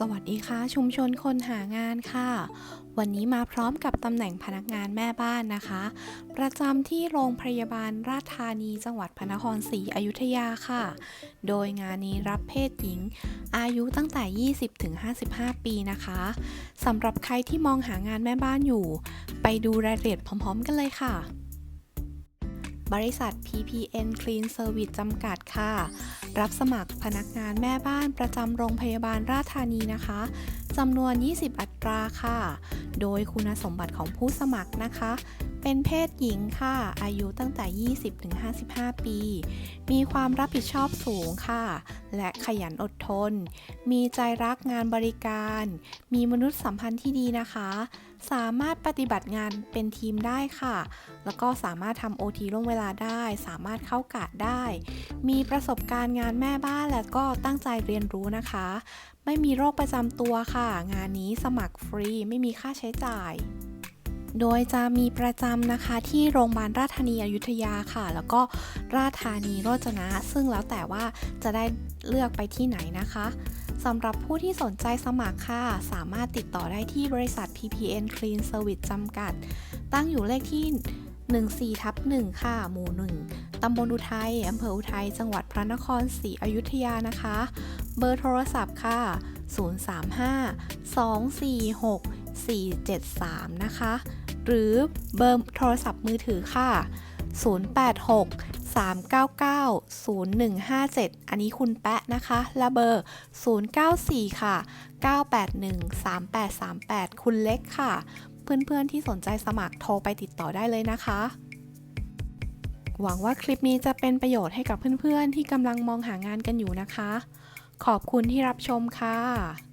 สวัสดีค่ะ ชุมชนคนหางานค่ะ วันนี้มาพร้อมกับตำแหน่งพนักงานแม่บ้านนะคะ ประจำที่โรงพยาบาลราชธานีจังหวัดพระนครศรีอยุธยาค่ะ โดยงานนี้รับเพศหญิง อายุตั้งแต่ 20ถึง55 ปีนะคะสำหรับใครที่มองหางานแม่บ้านอยู่ ไปดูรายละเอียดพร้อม ๆ กันเลยค่ะบริษัท PPN Clean Service จำกัดค่ะ รับสมัครพนักงานแม่บ้านประจำโรงพยาบาลราชธานีนะคะ จำนวน 20 อัตราค่ะ โดยคุณสมบัติของผู้สมัครนะคะ เป็นเพศหญิงค่ะ อายุตั้งแต่ 20-55 ปี มีความรับผิดชอบสูงค่ะ และขยันอดทน มีใจรักงานบริการ มีมนุษยสัมพันธ์ที่ดีนะคะ สามารถปฏิบัติงานเป็นทีมได้ค่ะ แล้วก็สามารถทำโอทีล่วงเวลาได้ สามารถเข้ากะได้ มีประสบการณ์งานแม่บ้านและก็ตั้งใจเรียนรู้นะคะ ไม่มีโรคประจำตัวค่ะงานนี้สมัครฟรีไม่มีค่าใช้จ่าย โดยจะมีประจำนะคะที่โรงพยาบาลราชธานีอยุธยาค่ะ แล้วก็ราชธานีโรจนะ ซึ่งแล้วแต่ว่าจะได้เลือกไปที่ไหนนะคะสำหรับผู้ที่สนใจสมัครค่ะ สามารถติดต่อได้ที่บริษัท PPN Clean Service จำกัด ตั้งอยู่เลขที่ 14ทับ1ค่ะ หมู่ 1 ตำบลอุทัย อำเภออุทัย จังหวัดพระนครศรีอยุธยานะคะ เบอร์โทรศัพท์ค่ะ 035 246 473 นะคะ หรือเบอร์โทรศัพท์มือถือค่ะ 086 399 0157 อันนี้คุณแปะนะคะและเบอร์ 094 ค่ะ 981 3838 คุณเล็กค่ะ เพื่อนๆที่สนใจสมัครโทรไปติดต่อได้เลยนะคะ หวังว่าคลิปนี้จะเป็นประโยชน์ให้กับเพื่อนๆ ที่กำลังมองหางานกันอยู่นะคะ ขอบคุณที่รับชมค่ะ